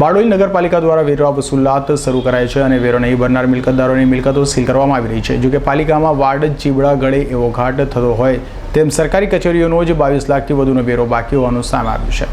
બારડોલી નગરપાલિકા દ્વારા વેરા વસૂલાત શરૂ કરાય છે અને વેરો નહીં ભરનાર મિલકતદારોની મિલકતો સીલ કરવામાં આવી રહી છે. જોકે પાલિકામાં વાર્ડ ચીબડા ગળે એવો ઘાટ થતો હોય તેમ સરકારી કચેરીઓનો જ બાવીસ લાખથી વધુનો વેરો બાકી હોવાનું સામે આવ્યું છે.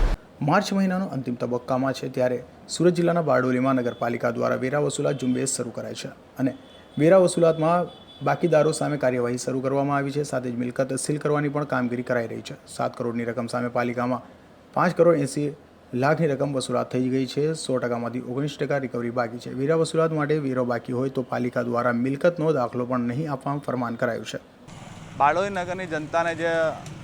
માર્ચ મહિનાનો અંતિમ તબક્કામાં છે ત્યારે સુરત જિલ્લાના બારડોલીમાં નગરપાલિકા દ્વારા વેરા વસૂલાત ઝુંબેશ શરૂ કરાય છે અને વેરા વસૂલાતમાં બાકીદારો સામે કાર્યવાહી શરૂ કરવામાં આવી છે. સાથે જ મિલકત સીલ કરવાની પણ કામગીરી કરાઈ રહી છે. સાત કરોડની રકમ સામે પાલિકામાં પાંચ કરોડ એંસી લાખની રકમ વસૂલાત થઈ ગઈ છે. સો ટકામાંથી ઓગણીસ ટકા રિકવરી બાકી છે. વેરા વસૂલાત માટે વેરો બાકી હોય તો પાલિકા દ્વારા મિલકતનો દાખલો પણ નહીં આપવા ફરમાન કરાયું છે. બારડોલી નગરની જનતાને જે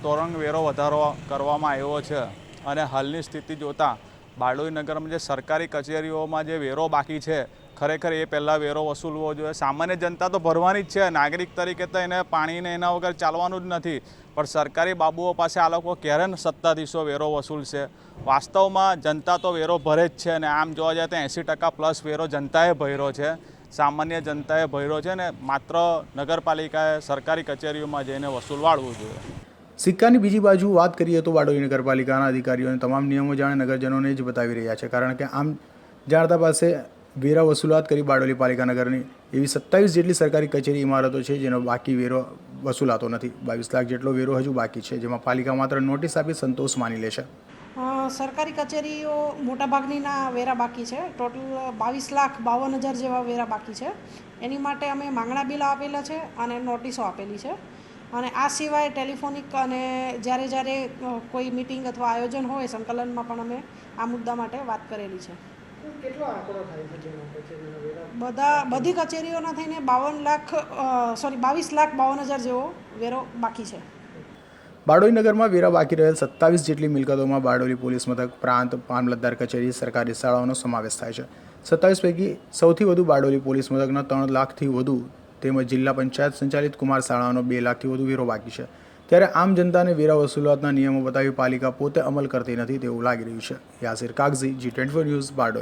તોરંગ વેરો વધારો કરવામાં આવ્યો છે અને હાલની સ્થિતિ જોતાં બારડોલી નગરમાં જે સરકારી કચેરીઓમાં જે વેરો બાકી છે ખરેખર એ પહેલાં વેરો વસૂલવો જોઈએ. સામાન્ય જનતા તો ભરવાની જ છે. નાગરિક તરીકે તો એને પાણીને એના વગર ચાલવાનું જ નથી. પણ સરકારી બાબુઓ પાસે આ લોકો ક્યારે સત્તાધીશો વેરો વસૂલશે? વાસ્તવમાં જનતા તો વેરો ભરે જ છે અને આમ જોવા જાય તો એંસી ટકા પ્લસ વેરો જનતાએ ભર્યો છે. સામાન્ય જનતાએ ભર્યો છે ને માત્ર નગરપાલિકાએ સરકારી કચેરીઓમાં જઈને વસૂલવાડવું જોઈએ. સિક્કાની બીજી બાજુ વાત કરીએ તો વાડોઈ નગરપાલિકાના અધિકારીઓને તમામ નિયમો જાણે નગરજનોને જ બતાવી રહ્યા છે. કારણ કે આમ જાણતા પાસે વેરા વસૂલાત કરી બારડોલી પાલિકા નગરની. એવી સત્તાવીસ જેટલી સરકારી કચેરી ઇમારતો છે જેનો બાકી વેરો વસૂલાતો નથી. બાવીસ લાખ જેટલો વેરો હજુ બાકી છે, જેમાં પાલિકા માત્ર નોટિસ આપી સંતોષ માની લેશે સરકારી કચેરીઓ મોટાભાગનીના વેરા બાકી છે. ટોટલ બાવીસ લાખ બાવન હજાર જેવા વેરા બાકી છે. એની માટે અમે માંગણા બિલ આપેલા છે અને નોટિસો આપેલી છે. અને આ સિવાય ટેલિફોનિક અને જ્યારે જ્યારે કોઈ મિટિંગ અથવા આયોજન હોય સંકલનમાં પણ અમે આ મુદ્દા માટે વાત કરેલી છે. બધા બધી કચેરીઓના થઈને બાવન લાખ સોરી બાવીસ લાખ બાવન હજાર જેવો વેરો બાકી છે. બારડોલી નગરમાં વેરા બાકી રહેલ સત્તાવીસ જેટલી મિલકતોમાં બારડોલી પોલીસ મથક પ્રાંત મામલતદાર કચેરી સરકારી શાળાઓનો સમાવેશ થાય છે. સત્તાવીસ પૈકી સૌથી વધુ બારડોલી પોલીસ મથકના ત્રણ લાખથી વધુ તેમજ જિલ્લા પંચાયત સંચાલિત કુમાર શાળાનો બે લાખથી વધુ વેરો બાકી છે. ત્યારે આમ જનતાને વેરા વસૂલાતના નિયમો બતાવી પાલિકા પોતે અમલ કરતી નથી તેવું લાગી રહ્યું છે. Yasir Kagzi ji twenty news Bardoli.